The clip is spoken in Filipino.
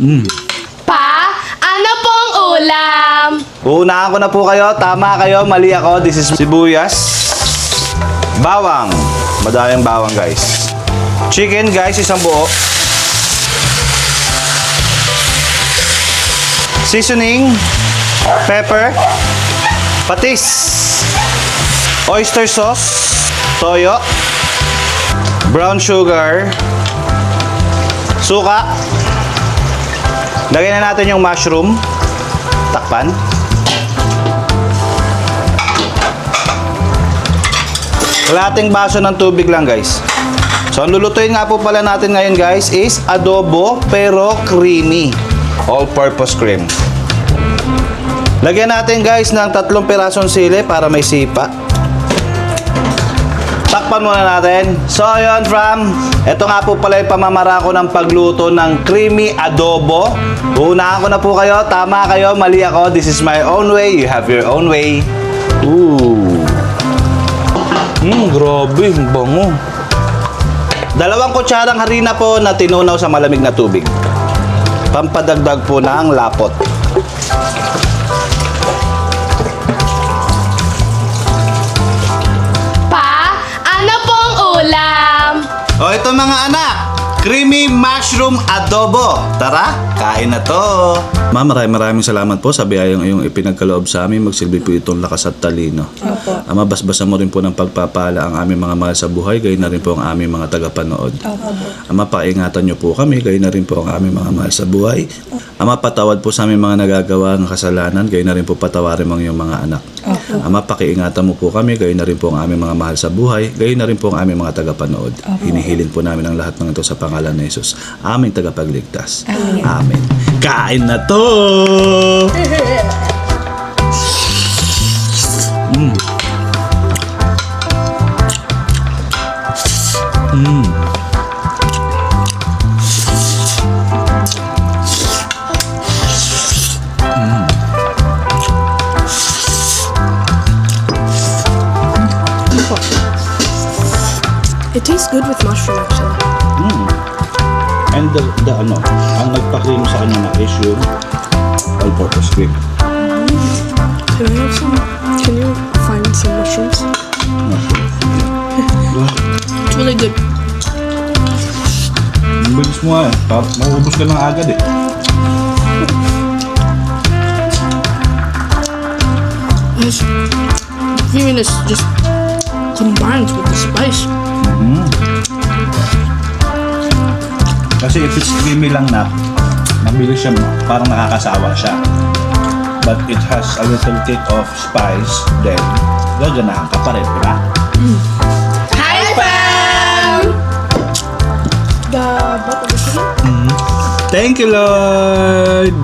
Mm. Pa, ano pong ulam? Uunahan ko na po kayo. Tama kayo, mali ako. This is sibuyas. Bawang. Madaming bawang, guys. Chicken, guys, isang buo. Seasoning. Pepper. Patis. Oyster sauce. Toyo. Brown sugar. Suka. Lagyan na natin yung mushroom. Takpan. Kalating baso ng tubig lang guys. So ang lulutuin nga po pala natin ngayon guys is adobo pero creamy. All-purpose cream. Lagyan natin guys ng tatlong pirasong sili para may sipa. Takpan muna natin. So yun from, ito nga po pala yung pamamara ko ng pagluto ng creamy adobo. Uunahan ko na po kayo. Tama kayo, mali ako. This is my own way. You have your own way. Ooh. Mmm, grabe. Ang bango. Dalawang kutsarang harina po na tinunaw sa malamig na tubig. Pampadagdag po ng lapot. Ito mga anak, creamy mushroom adobo. Tara, kain na to. Ma'am, maraming maraming salamat po sa biyayang iyong ipinagkaloob sa amin. Magsilbi po itong lakas at talino. Opo. Ama, basbasan mo rin po ng pagpapala ang aming mga mahal sa buhay, gayon na rin po ang aming mga tagapanood. Ama, paingatan niyo po kami, gayon na rin po ang aming mga mahal sa buhay. Ama, patawad po sa aming mga nagagawa ng kasalanan, gayon na rin po patawarin ang iyong mga anak. Ama, pakiingatan mo po kami, gayon na rin po ang aming mga mahal sa buhay, gayon na rin po ang aming mga tagapanood. Hinihiling po namin ang lahat ng ito sa pangalan ni Jesus, aming tagapagligtas. Amen. Kain na to! Mm. Mm. It tastes good with mushroom actually. Mm. And the, the ano, ang nagpa-cream sa kanya na is yung all-purpose cream. Can I have some? Can you find some mushrooms? It's really good. Ang bilis mo nga eh. Tapos mauubos ka ng agad eh. This the creaminess just combines with the spice. Kasi if it's creamy lang na, mabilis siya, parang nakakasawa siya. But it has a little kick of spice, then gaganahan ka pa rin, di ba? Hi, fam! The butter chicken. Thank you, Lord!